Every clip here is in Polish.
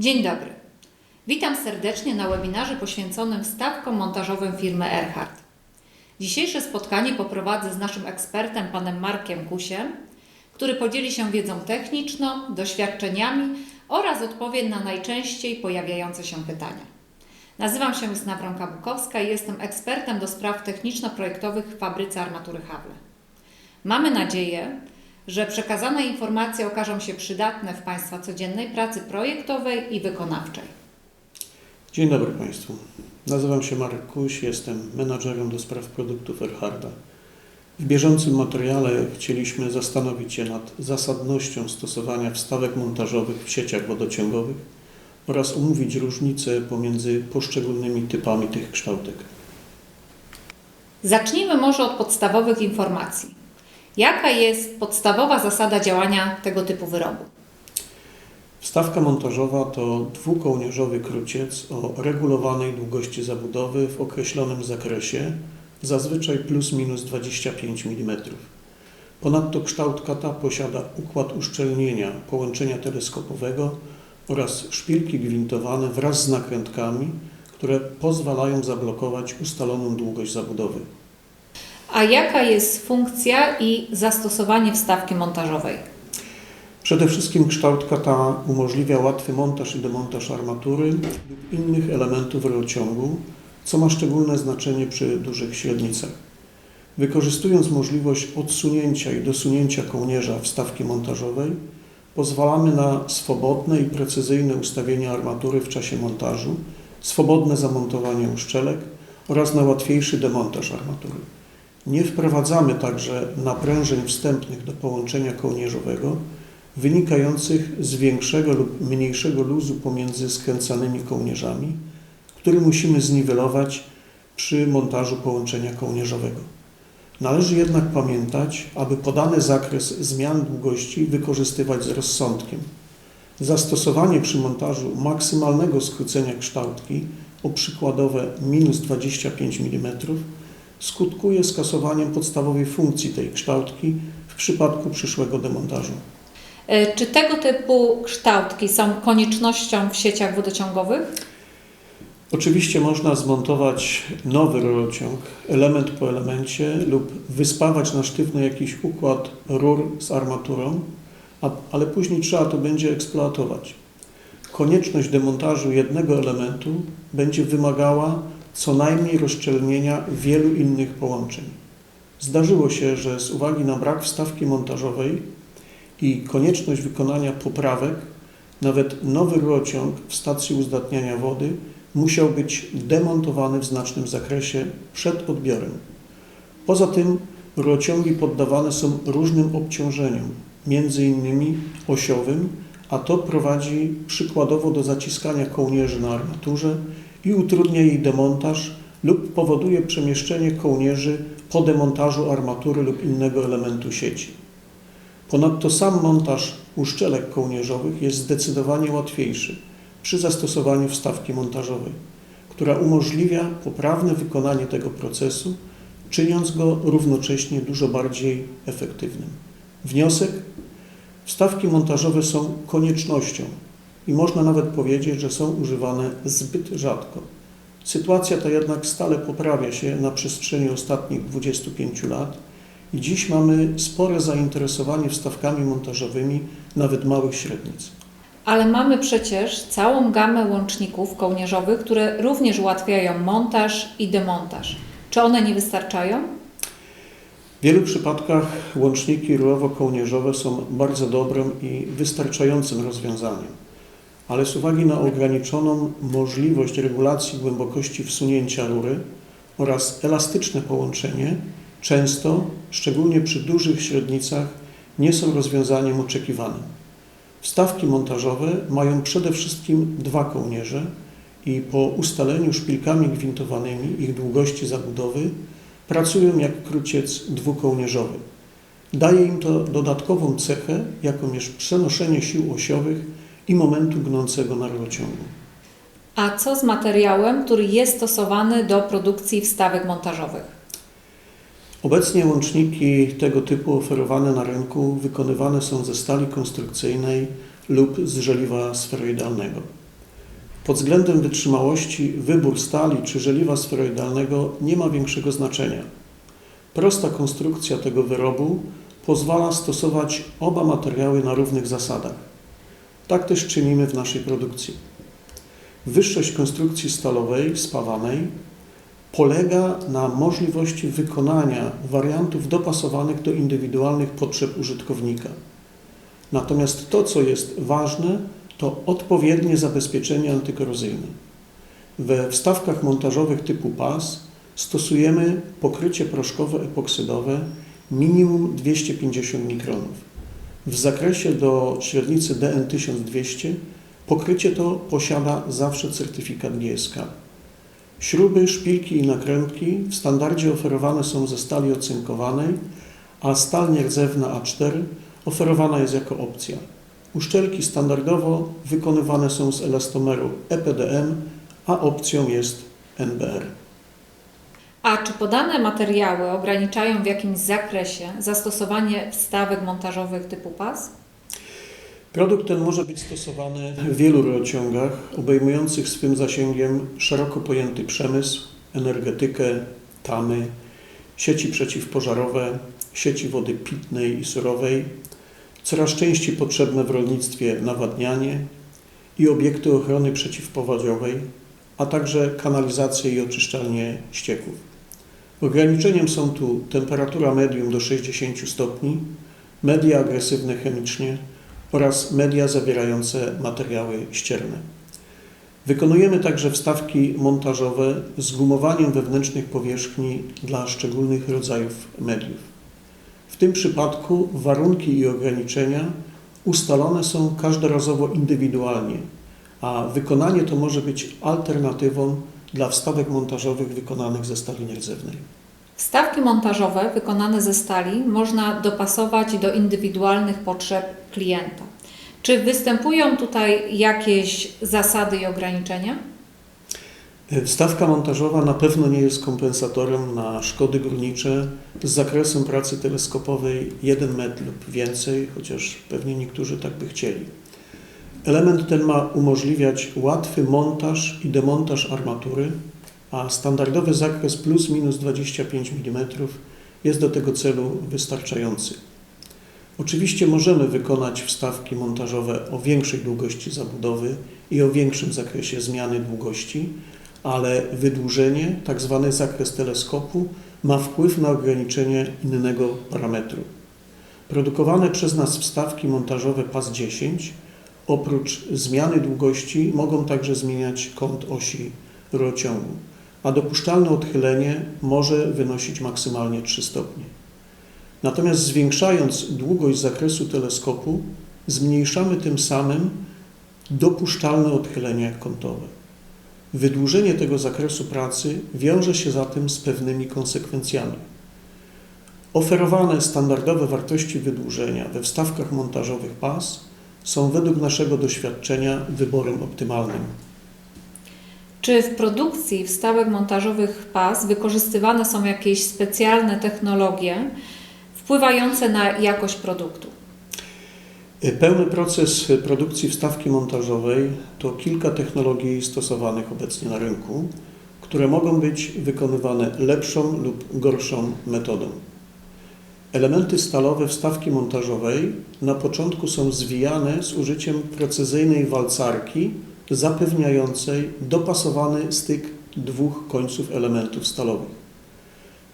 Dzień dobry. Witam serdecznie na webinarze poświęconym wstawkom montażowym firmy Erhard. Dzisiejsze spotkanie poprowadzę z naszym ekspertem, panem Markiem Kusiem, który podzieli się wiedzą techniczną, doświadczeniami oraz odpowie na najczęściej pojawiające się pytania. Nazywam się Justyna Wronka-Bukowska i jestem ekspertem do spraw techniczno-projektowych w fabryce armatury Hawle. Mamy nadzieję, że przekazane informacje okażą się przydatne w Państwa codziennej pracy projektowej i wykonawczej. Dzień dobry Państwu. Nazywam się Marek Kuś, jestem menadżerem do spraw produktów Erharda. W bieżącym materiale chcieliśmy zastanowić się nad zasadnością stosowania wstawek montażowych w sieciach wodociągowych oraz omówić różnice pomiędzy poszczególnymi typami tych kształtek. Zacznijmy może od podstawowych informacji. Jaka jest podstawowa zasada działania tego typu wyrobu? Wstawka montażowa to dwukołnierzowy kruciec o regulowanej długości zabudowy w określonym zakresie, zazwyczaj plus minus 25 mm. Ponadto kształtka ta posiada układ uszczelnienia połączenia teleskopowego oraz szpilki gwintowane wraz z nakrętkami, które pozwalają zablokować ustaloną długość zabudowy. A jaka jest funkcja i zastosowanie wstawki montażowej? Przede wszystkim kształtka ta umożliwia łatwy montaż i demontaż armatury lub innych elementów rurociągu, co ma szczególne znaczenie przy dużych średnicach. Wykorzystując możliwość odsunięcia i dosunięcia kołnierza wstawki montażowej, pozwalamy na swobodne i precyzyjne ustawienie armatury w czasie montażu, swobodne zamontowanie uszczelek oraz na łatwiejszy demontaż armatury. Nie wprowadzamy także naprężeń wstępnych do połączenia kołnierzowego, wynikających z większego lub mniejszego luzu pomiędzy skręcanymi kołnierzami, który musimy zniwelować przy montażu połączenia kołnierzowego. Należy jednak pamiętać, aby podany zakres zmian długości wykorzystywać z rozsądkiem. Zastosowanie przy montażu maksymalnego skrócenia kształtki o przykładowe minus 25 mm skutkuje skasowaniem podstawowej funkcji tej kształtki w przypadku przyszłego demontażu. E, Czy tego typu kształtki są koniecznością w sieciach wodociągowych? Oczywiście można zmontować nowy rurociąg, element po elemencie lub wyspawać na sztywno jakiś układ rur z armaturą, a, ale później trzeba to będzie eksploatować. Konieczność demontażu jednego elementu będzie wymagała co najmniej rozszczelnienia wielu innych połączeń. Zdarzyło się, że z uwagi na brak wstawki montażowej i konieczność wykonania poprawek, nawet nowy rurociąg w stacji uzdatniania wody musiał być demontowany w znacznym zakresie przed odbiorem. Poza tym rurociągi poddawane są różnym obciążeniom, między innymi osiowym, a to prowadzi przykładowo do zaciskania kołnierzy na armaturze i utrudnia jej demontaż lub powoduje przemieszczenie kołnierzy po demontażu armatury lub innego elementu sieci. Ponadto sam montaż uszczelek kołnierzowych jest zdecydowanie łatwiejszy przy zastosowaniu wstawki montażowej, która umożliwia poprawne wykonanie tego procesu, czyniąc go równocześnie dużo bardziej efektywnym. Wniosek: wstawki montażowe są koniecznością i można nawet powiedzieć, że są używane zbyt rzadko. Sytuacja ta jednak stale poprawia się na przestrzeni ostatnich 25 lat i dziś mamy spore zainteresowanie wstawkami montażowymi nawet małych średnic. Ale mamy przecież całą gamę łączników kołnierzowych, które również ułatwiają montaż i demontaż. Czy one nie wystarczają? W wielu przypadkach łączniki rurowo-kołnierzowe są bardzo dobrym i wystarczającym rozwiązaniem, ale z uwagi na ograniczoną możliwość regulacji głębokości wsunięcia rury oraz elastyczne połączenie, często, szczególnie przy dużych średnicach, nie są rozwiązaniem oczekiwanym. Wstawki montażowe mają przede wszystkim dwa kołnierze i po ustaleniu szpilkami gwintowanymi ich długości zabudowy pracują jak kruciec dwukołnierzowy. Daje im to dodatkową cechę, jaką jest przenoszenie sił osiowych i momentu gnącego na rurociągu. A co z materiałem, który jest stosowany do produkcji wstawek montażowych? Obecnie łączniki tego typu oferowane na rynku wykonywane są ze stali konstrukcyjnej lub z żeliwa sferoidalnego. Pod względem wytrzymałości wybór stali czy żeliwa sferoidalnego nie ma większego znaczenia. Prosta konstrukcja tego wyrobu pozwala stosować oba materiały na równych zasadach. Tak też czynimy w naszej produkcji. Wyższość konstrukcji stalowej spawanej polega na możliwości wykonania wariantów dopasowanych do indywidualnych potrzeb użytkownika. Natomiast to, co jest ważne, to odpowiednie zabezpieczenie antykorozyjne. We wstawkach montażowych typu PAS stosujemy pokrycie proszkowe epoksydowe minimum 250 mikronów. W zakresie do średnicy DN1200 pokrycie to posiada zawsze certyfikat GSK. Śruby, szpilki i nakrętki w standardzie oferowane są ze stali ocynkowanej, a stal nierdzewna A4 oferowana jest jako opcja. Uszczelki standardowo wykonywane są z elastomeru EPDM, a opcją jest NBR. A czy podane materiały ograniczają w jakimś zakresie zastosowanie wstawek montażowych typu PAS? Produkt ten może być stosowany w wielu rurociągach, obejmujących swym zasięgiem szeroko pojęty przemysł, energetykę, tamy, sieci przeciwpożarowe, sieci wody pitnej i surowej, coraz częściej potrzebne w rolnictwie nawadnianie i obiekty ochrony przeciwpowodziowej, a także kanalizację i oczyszczalnię ścieków. Ograniczeniem są tu temperatura medium do 60 stopni, media agresywne chemicznie oraz media zawierające materiały ścierne. Wykonujemy także wstawki montażowe z gumowaniem wewnętrznych powierzchni dla szczególnych rodzajów mediów. W tym przypadku warunki i ograniczenia ustalone są każdorazowo indywidualnie, a wykonanie to może być alternatywą dla wstawek montażowych wykonanych ze stali nierdzewnej. Wstawki montażowe wykonane ze stali można dopasować do indywidualnych potrzeb klienta. Czy występują tutaj jakieś zasady i ograniczenia? Wstawka montażowa na pewno nie jest kompensatorem na szkody górnicze z zakresem pracy teleskopowej 1 metr lub więcej, chociaż pewnie niektórzy tak by chcieli. Element ten ma umożliwiać łatwy montaż i demontaż armatury, a standardowy zakres plus minus 25 mm jest do tego celu wystarczający. Oczywiście możemy wykonać wstawki montażowe o większej długości zabudowy i o większym zakresie zmiany długości, ale wydłużenie, tzw. zakres teleskopu, ma wpływ na ograniczenie innego parametru. Produkowane przez nas wstawki montażowe PAS 10 oprócz zmiany długości mogą także zmieniać kąt osi rurociągu, a dopuszczalne odchylenie może wynosić maksymalnie 3 stopnie. Natomiast zwiększając długość zakresu teleskopu, zmniejszamy tym samym dopuszczalne odchylenie kątowe. Wydłużenie tego zakresu pracy wiąże się zatem z pewnymi konsekwencjami. Oferowane standardowe wartości wydłużenia we wstawkach montażowych PAS są według naszego doświadczenia wyborem optymalnym. Czy w produkcji wstawek montażowych PAS wykorzystywane są jakieś specjalne technologie wpływające na jakość produktu? Pełny proces produkcji wstawki montażowej to kilka technologii stosowanych obecnie na rynku, które mogą być wykonywane lepszą lub gorszą metodą. Elementy stalowe wstawki montażowej na początku są zwijane z użyciem precyzyjnej walcarki zapewniającej dopasowany styk dwóch końców elementów stalowych.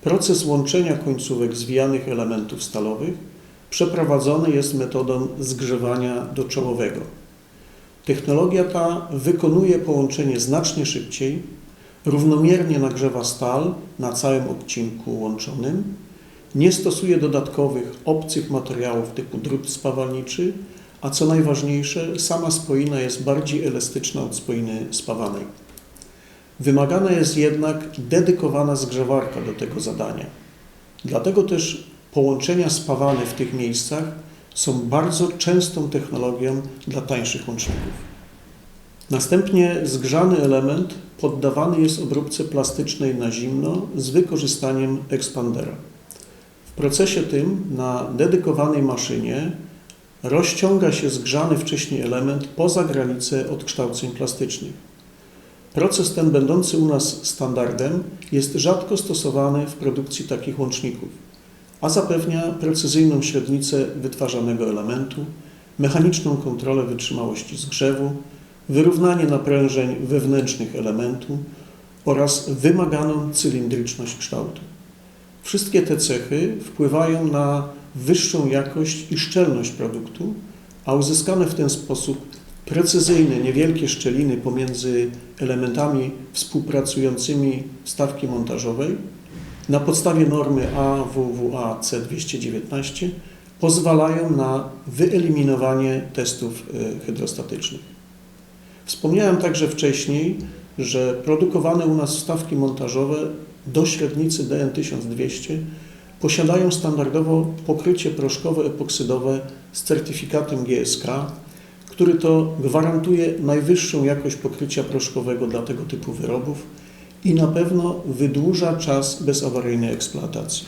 Proces łączenia końcówek zwijanych elementów stalowych przeprowadzony jest metodą zgrzewania doczołowego. Technologia ta wykonuje połączenie znacznie szybciej, równomiernie nagrzewa stal na całym odcinku łączonym, nie stosuje dodatkowych obcych materiałów typu drut spawalniczy, a co najważniejsze, sama spoina jest bardziej elastyczna od spoiny spawanej. Wymagana jest jednak dedykowana zgrzewarka do tego zadania. Dlatego też połączenia spawane w tych miejscach są bardzo częstą technologią dla tańszych łączników. Następnie zgrzany element poddawany jest obróbce plastycznej na zimno z wykorzystaniem ekspandera. Procesie tym na dedykowanej maszynie rozciąga się zgrzany wcześniej element poza granice odkształceń plastycznych. Proces ten, będący u nas standardem, jest rzadko stosowany w produkcji takich łączników, a zapewnia precyzyjną średnicę wytwarzanego elementu, mechaniczną kontrolę wytrzymałości zgrzewu, wyrównanie naprężeń wewnętrznych elementu oraz wymaganą cylindryczność kształtu. Wszystkie te cechy wpływają na wyższą jakość i szczelność produktu, a uzyskane w ten sposób precyzyjne, niewielkie szczeliny pomiędzy elementami współpracującymi wstawki montażowej na podstawie normy AWWA C219 pozwalają na wyeliminowanie testów e, hydrostatycznych. Wspomniałem także wcześniej, że produkowane u nas wstawki montażowe do średnicy DN1200 posiadają standardowo pokrycie proszkowo-epoksydowe z certyfikatem GSK, który to gwarantuje najwyższą jakość pokrycia proszkowego dla tego typu wyrobów i na pewno wydłuża czas bezawaryjnej eksploatacji.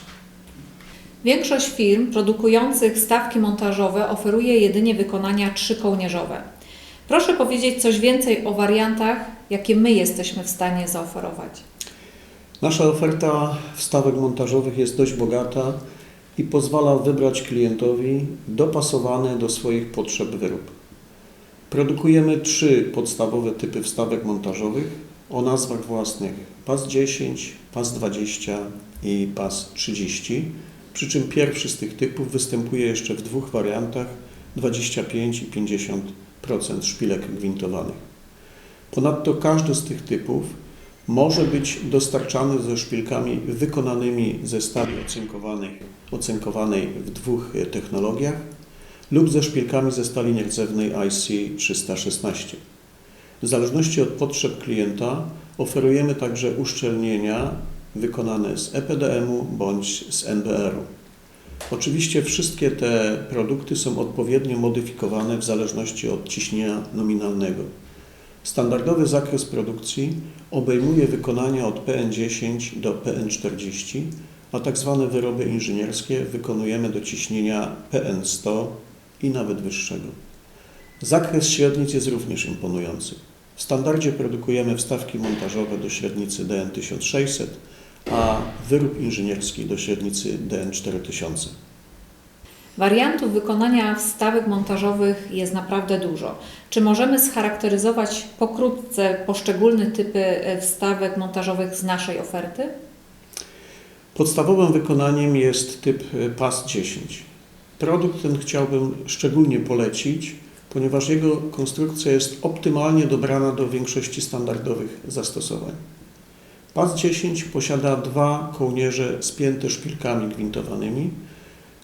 Większość firm produkujących stawki montażowe oferuje jedynie wykonania trzykołnierzowe. Proszę powiedzieć coś więcej o wariantach, jakie my jesteśmy w stanie zaoferować. Nasza oferta wstawek montażowych jest dość bogata i pozwala wybrać klientowi dopasowany do swoich potrzeb wyrób. Produkujemy trzy podstawowe typy wstawek montażowych o nazwach własnych PAS 10, PAS 20 i PAS 30, przy czym pierwszy z tych typów występuje jeszcze w dwóch wariantach 25 i 50% szpilek gwintowanych. Ponadto każdy z tych typów może być dostarczany ze szpilkami wykonanymi ze stali ocynkowanej, ocynkowanej w dwóch technologiach lub ze szpilkami ze stali nierdzewnej IC316. W zależności od potrzeb klienta oferujemy także uszczelnienia wykonane z EPDM-u bądź z NBR-u. Oczywiście wszystkie te produkty są odpowiednio modyfikowane w zależności od ciśnienia nominalnego. Standardowy zakres produkcji obejmuje wykonania od PN10 do PN40, a tak zwane wyroby inżynierskie wykonujemy do ciśnienia PN100 i nawet wyższego. Zakres średnic jest również imponujący. W standardzie produkujemy wstawki montażowe do średnicy DN1600, a wyrób inżynierski do średnicy DN4000. Wariantów wykonania wstawek montażowych jest naprawdę dużo. Czy możemy scharakteryzować pokrótce poszczególne typy e, wstawek montażowych z naszej oferty? Podstawowym wykonaniem jest typ e, PAS 10. Produkt ten chciałbym szczególnie polecić, ponieważ jego konstrukcja jest optymalnie dobrana do większości standardowych zastosowań. PAS 10 posiada dwa kołnierze spięte szpilkami gwintowanymi,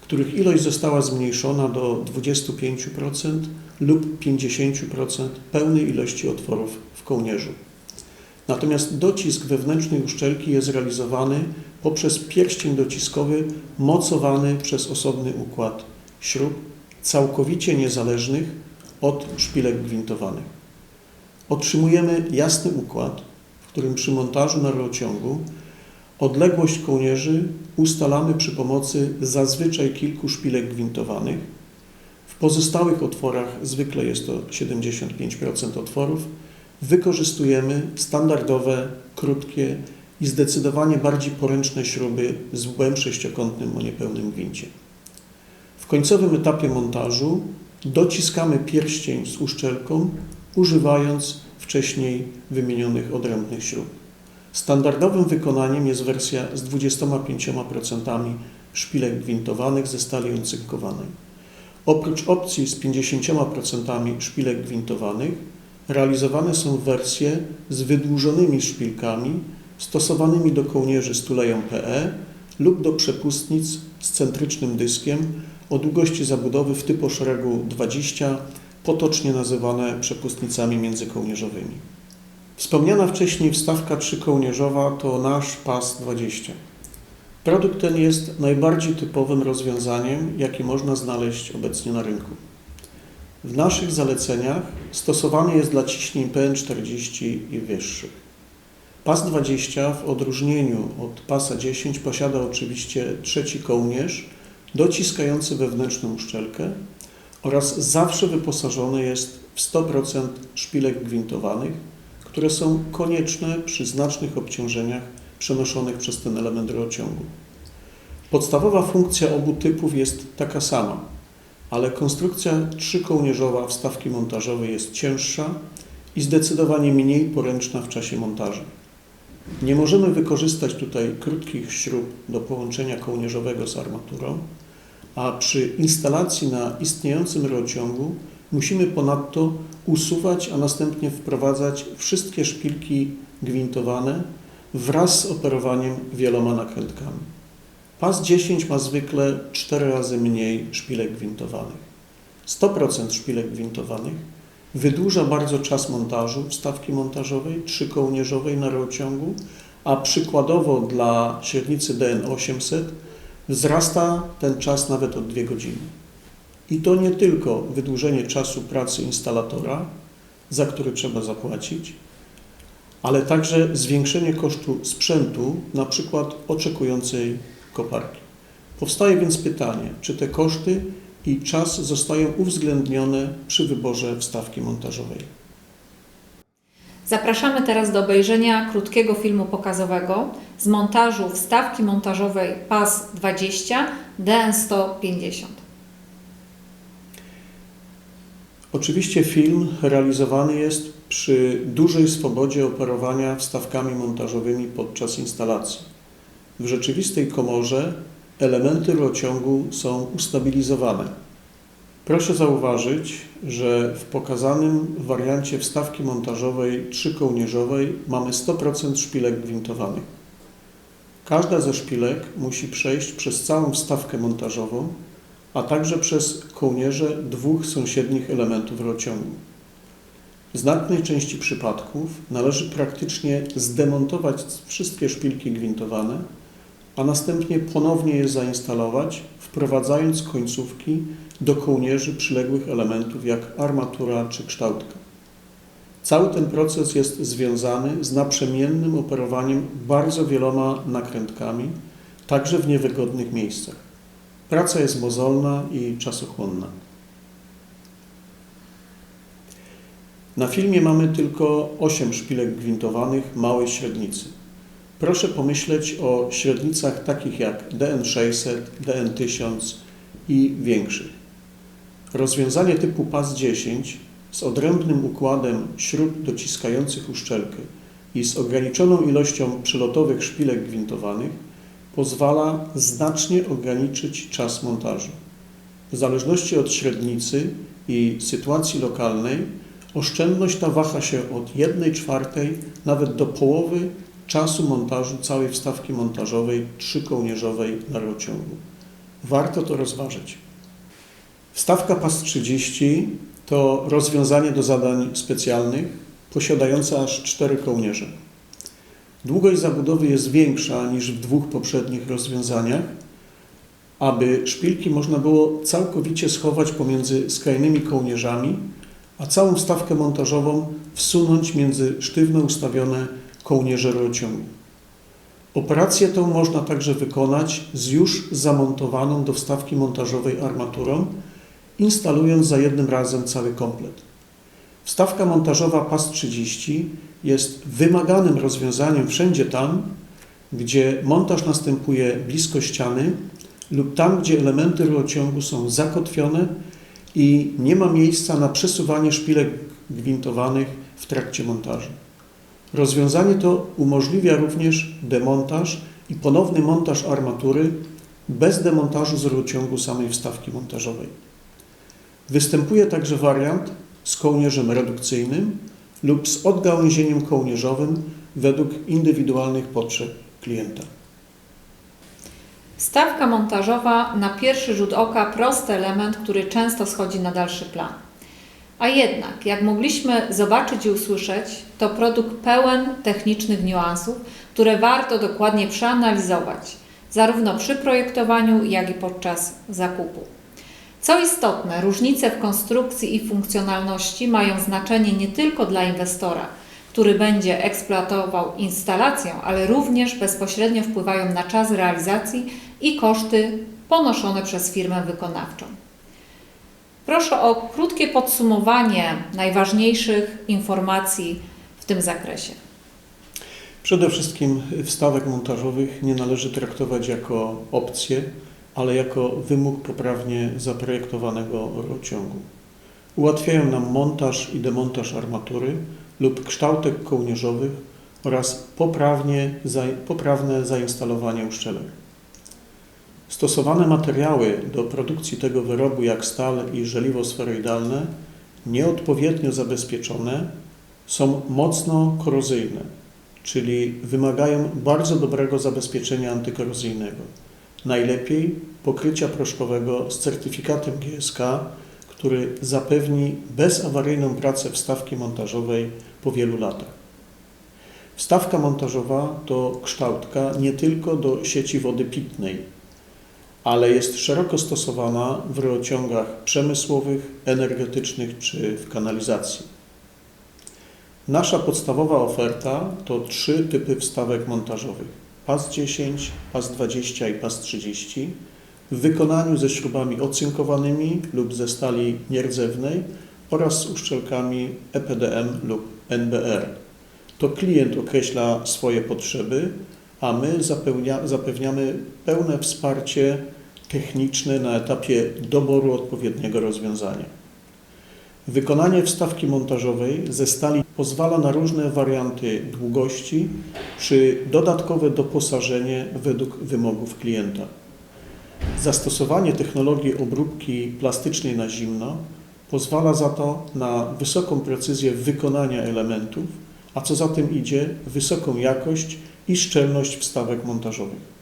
których ilość została zmniejszona do 25% lub 50% pełnej ilości otworów w kołnierzu. Natomiast docisk wewnętrznej uszczelki jest realizowany poprzez pierścień dociskowy mocowany przez osobny układ śrub, całkowicie niezależnych od szpilek gwintowanych. Otrzymujemy jasny układ, w którym przy montażu na rurociągu odległość kołnierzy ustalamy przy pomocy zazwyczaj kilku szpilek gwintowanych. W pozostałych otworach, zwykle jest to 75% otworów, wykorzystujemy standardowe, krótkie i zdecydowanie bardziej poręczne śruby z włem sześciokątnym o niepełnym gwincie. W końcowym etapie montażu dociskamy pierścień z uszczelką, używając wcześniej wymienionych odrębnych śrub. Standardowym wykonaniem jest wersja z 25% szpilek gwintowanych ze stali uncynkowanej. Oprócz opcji z 50% szpilek gwintowanych, realizowane są wersje z wydłużonymi szpilkami stosowanymi do kołnierzy z tuleją PE lub do przepustnic z centrycznym dyskiem o długości zabudowy w typu szeregu 20, potocznie nazywane przepustnicami międzykołnierzowymi. Wspomniana wcześniej wstawka trzykołnierzowa to nasz PAS 20. Produkt ten jest najbardziej typowym rozwiązaniem, jakie można znaleźć obecnie na rynku. W naszych zaleceniach stosowany jest dla ciśnień PN40 i wyższych. PAS 20 w odróżnieniu od PASa 10 posiada oczywiście trzeci kołnierz dociskający wewnętrzną uszczelkę oraz zawsze wyposażony jest w 100% szpilek gwintowanych, które są konieczne przy znacznych obciążeniach przenoszonych przez ten element rurociągu. Podstawowa funkcja obu typów jest taka sama, ale konstrukcja trzykołnierzowa wstawki montażowej jest cięższa i zdecydowanie mniej poręczna w czasie montażu. Nie możemy wykorzystać tutaj krótkich śrub do połączenia kołnierzowego z armaturą, a przy instalacji na istniejącym rurociągu musimy ponadto usuwać, a następnie wprowadzać wszystkie szpilki gwintowane wraz z operowaniem wieloma nakrętkami. Pas 10 ma zwykle 4 razy mniej szpilek gwintowanych. 100% szpilek gwintowanych wydłuża bardzo czas montażu wstawki montażowej trzykołnierzowej na rurociągu, a przykładowo dla średnicy DN800 wzrasta ten czas nawet o 2 godziny. I to nie tylko wydłużenie czasu pracy instalatora, za który trzeba zapłacić, ale także zwiększenie kosztu sprzętu, na przykład oczekującej koparki. Powstaje więc pytanie, czy te koszty i czas zostają uwzględnione przy wyborze wstawki montażowej. Zapraszamy teraz do obejrzenia krótkiego filmu pokazowego z montażu wstawki montażowej PAS 20 DN150. Oczywiście film realizowany jest przy dużej swobodzie operowania wstawkami montażowymi podczas instalacji. W rzeczywistej komorze elementy rurociągu są ustabilizowane. Proszę zauważyć, że w pokazanym wariancie wstawki montażowej trzykołnierzowej mamy 100% szpilek gwintowanych. Każda ze szpilek musi przejść przez całą wstawkę montażową, a także przez kołnierze dwóch sąsiednich elementów rurociągu. W znacznej części przypadków należy praktycznie zdemontować wszystkie szpilki gwintowane, a następnie ponownie je zainstalować, wprowadzając końcówki do kołnierzy przyległych elementów jak armatura czy kształtka. Cały ten proces jest związany z naprzemiennym operowaniem bardzo wieloma nakrętkami, także w niewygodnych miejscach. Praca jest mozolna i czasochłonna. Na filmie mamy tylko 8 szpilek gwintowanych małej średnicy. Proszę pomyśleć o średnicach takich jak DN600, DN1000 i większych. Rozwiązanie typu PAS 10 z odrębnym układem śrub dociskających uszczelkę i z ograniczoną ilością przelotowych szpilek gwintowanych pozwala znacznie ograniczyć czas montażu. W zależności od średnicy i sytuacji lokalnej oszczędność ta waha się od 1 czwartej nawet do połowy czasu montażu całej wstawki montażowej trzykołnierzowej na rurociągu. Warto to rozważyć. Wstawka PAS 30 to rozwiązanie do zadań specjalnych posiadające aż 4 kołnierze. Długość zabudowy jest większa niż w dwóch poprzednich rozwiązaniach, aby szpilki można było całkowicie schować pomiędzy skrajnymi kołnierzami, a całą wstawkę montażową wsunąć między sztywno ustawione kołnierze rurociągu. Operację tą można także wykonać z już zamontowaną do wstawki montażowej armaturą, instalując za jednym razem cały komplet. Wstawka montażowa PAS 30 jest wymaganym rozwiązaniem wszędzie tam, gdzie montaż następuje blisko ściany lub tam, gdzie elementy rurociągu są zakotwione i nie ma miejsca na przesuwanie szpilek gwintowanych w trakcie montażu. Rozwiązanie to umożliwia również demontaż i ponowny montaż armatury bez demontażu z rurociągu samej wstawki montażowej. Występuje także wariant z kołnierzem redukcyjnym lub z odgałęzieniem kołnierzowym według indywidualnych potrzeb klienta. Stawka montażowa na pierwszy rzut oka prosty element, który często schodzi na dalszy plan. A jednak, jak mogliśmy zobaczyć i usłyszeć, to produkt pełen technicznych niuansów, które warto dokładnie przeanalizować, zarówno przy projektowaniu, jak i podczas zakupu. Co istotne, różnice w konstrukcji i funkcjonalności mają znaczenie nie tylko dla inwestora, który będzie eksploatował instalację, ale również bezpośrednio wpływają na czas realizacji i koszty ponoszone przez firmę wykonawczą. Proszę o krótkie podsumowanie najważniejszych informacji w tym zakresie? Przede wszystkim wstawek montażowych nie należy traktować jako opcję, ale jako wymóg poprawnie zaprojektowanego rurociągu. Ułatwiają nam montaż i demontaż armatury lub kształtek kołnierzowych oraz poprawnie, poprawne zainstalowanie uszczelek. Stosowane materiały do produkcji tego wyrobu jak stal i żeliwo sferoidalne nieodpowiednio zabezpieczone są mocno korozyjne, czyli wymagają bardzo dobrego zabezpieczenia antykorozyjnego. Najlepiej pokrycia proszkowego z certyfikatem GSK, który zapewni bezawaryjną pracę wstawki montażowej po wielu latach. Wstawka montażowa to kształtka nie tylko do sieci wody pitnej, ale jest szeroko stosowana w rurociągach przemysłowych, energetycznych czy w kanalizacji. Nasza podstawowa oferta to trzy typy wstawek montażowych: pas 10, pas 20 i pas 30 w wykonaniu ze śrubami ocynkowanymi lub ze stali nierdzewnej oraz z uszczelkami EPDM lub NBR. To klient określa swoje potrzeby, a my zapewniamy pełne wsparcie techniczne na etapie doboru odpowiedniego rozwiązania. Wykonanie wstawki montażowej ze stali pozwala na różne warianty długości czy dodatkowe doposażenie według wymogów klienta. Zastosowanie technologii obróbki plastycznej na zimno pozwala za to na wysoką precyzję wykonania elementów, a co za tym idzie, wysoką jakość i szczelność wstawek montażowych.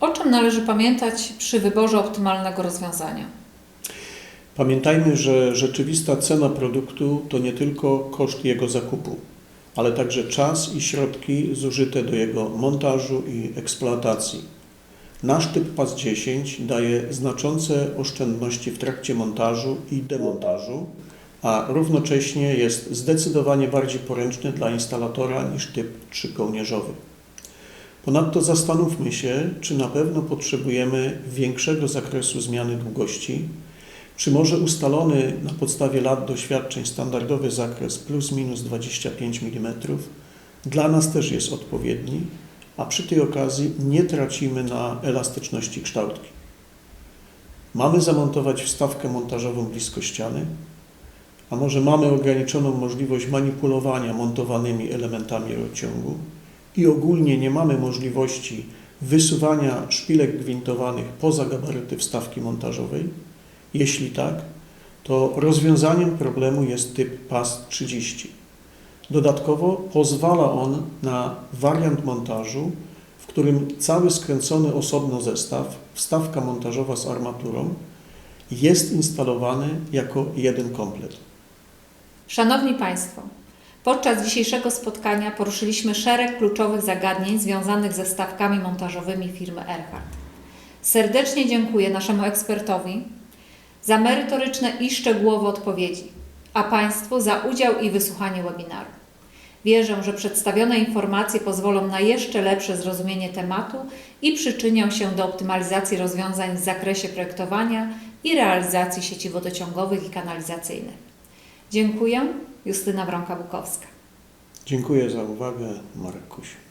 O czym należy pamiętać przy wyborze optymalnego rozwiązania? Pamiętajmy, że rzeczywista cena produktu to nie tylko koszt jego zakupu, ale także czas i środki zużyte do jego montażu i eksploatacji. Nasz typ PAS 10 daje znaczące oszczędności w trakcie montażu i demontażu, a równocześnie jest zdecydowanie bardziej poręczny dla instalatora niż typ trzykołnierzowy. Ponadto zastanówmy się, czy na pewno potrzebujemy większego zakresu zmiany długości, czy może ustalony na podstawie lat doświadczeń standardowy zakres plus minus 25 mm dla nas też jest odpowiedni, a przy tej okazji nie tracimy na elastyczności kształtki. Mamy zamontować wstawkę montażową blisko ściany, a może mamy ograniczoną możliwość manipulowania montowanymi elementami rurociągu i ogólnie nie mamy możliwości wysuwania szpilek gwintowanych poza gabaryty wstawki montażowej? Jeśli tak, to rozwiązaniem problemu jest typ PAS 30. Dodatkowo pozwala on na wariant montażu, w którym cały skręcony osobno zestaw, wstawka montażowa z armaturą, jest instalowany jako jeden komplet. Szanowni Państwo, podczas dzisiejszego spotkania poruszyliśmy szereg kluczowych zagadnień związanych ze stawkami montażowymi firmy Erhardt. Serdecznie dziękuję naszemu ekspertowi za merytoryczne i szczegółowe odpowiedzi, a Państwu za udział i wysłuchanie webinaru. Wierzę, że przedstawione informacje pozwolą na jeszcze lepsze zrozumienie tematu i przyczynią się do optymalizacji rozwiązań w zakresie projektowania i realizacji sieci wodociągowych i kanalizacyjnych. Dziękuję. Justyna Wronka-Bukowska. Dziękuję za uwagę. Marek Kuś.